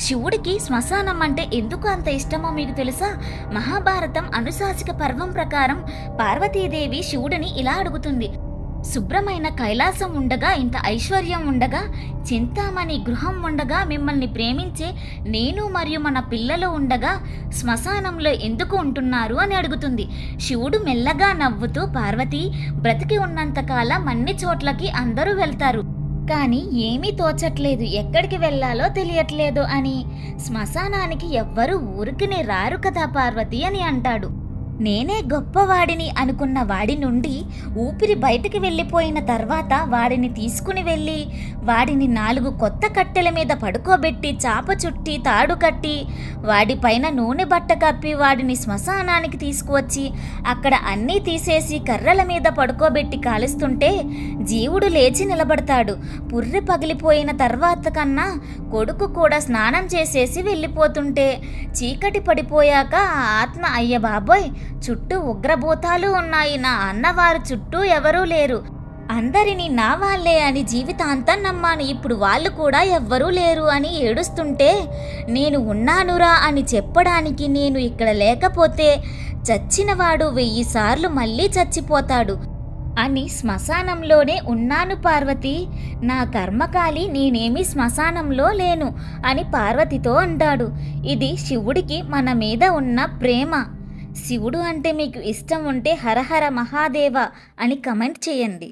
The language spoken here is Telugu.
శివుడికి శ్మశానం అంటే ఎందుకు అంత ఇష్టమో మీకు తెలుసా? మహాభారతం అనుశాసిక పర్వం ప్రకారం పార్వతీదేవి శివుడిని ఇలా అడుగుతుంది. శుభ్రమైన కైలాసం ఉండగా ఇంత ఐశ్వర్యం ఉండగా చింతామణి గృహం ఉండగా మిమ్మల్ని ప్రేమించే నేను మరియు మన పిల్లలు ఉండగా శ్మశానంలో ఎందుకు ఉంటున్నారు? అని అడుగుతుంది. శివుడు మెల్లగా నవ్వుతూ పార్వతి బ్రతికి ఉన్నంతకాలం అన్ని చోట్లకి అందరూ వెళ్తారు. కానీ ఏమీ తోచట్లేదు. ఎక్కడికి వెళ్ళాలో తెలియట్లేదు అని. శ్మశానానికి ఎవ్వరూ ఊరికినే రారు కదా పార్వతి అని అంటాడు. నేనే గొప్పవాడిని అనుకున్న వాడి నుండి ఊపిరి బయటికి వెళ్ళిపోయిన తర్వాత వాడిని తీసుకుని వెళ్ళి వాడిని నాలుగు కొత్త కట్టెల మీద పడుకోబెట్టి చాప చుట్టి తాడు కట్టి వాడిపైన నూనె బట్ట కప్పి వాడిని శ్మశానానికి తీసుకువచ్చి అక్కడ అన్నీ తీసేసి కర్రల మీద పడుకోబెట్టి కాలుస్తుంటే జీవుడు లేచి నిలబడతాడు. పుర్రె పగిలిపోయిన తర్వాత కన్నా కొడుకు కూడా స్నానం చేసేసి వెళ్ళిపోతుంటే చీకటి పడిపోయాక ఆత్మ అయ్య బాబోయ్ చుట్టూ ఉగ్రభూతాలు ఉన్నాయి. నా అన్నవారు చుట్టూ ఎవరూ లేరు. అందరినీ నా వాళ్ళే అని జీవితాంతం నమ్మాను. ఇప్పుడు వాళ్ళు కూడా ఎవ్వరూ లేరు అని ఏడుస్తుంటే నేను ఉన్నానురా అని చెప్పడానికి నేను ఇక్కడ లేకపోతే చచ్చినవాడు వెయ్యి సార్లు మళ్ళీ చచ్చిపోతాడు అని శ్మశానంలోనే ఉన్నాను పార్వతి. నా కర్మకాలి నేనేమి శ్మశానంలో లేను అని పార్వతితో అంటాడు. ఇది శివుడికి మన మీద ఉన్న ప్రేమ. శివుడు అంటే మీకు ఇష్టం ఉంటే హరహర మహాదేవ అని కమెంట్ చేయండి.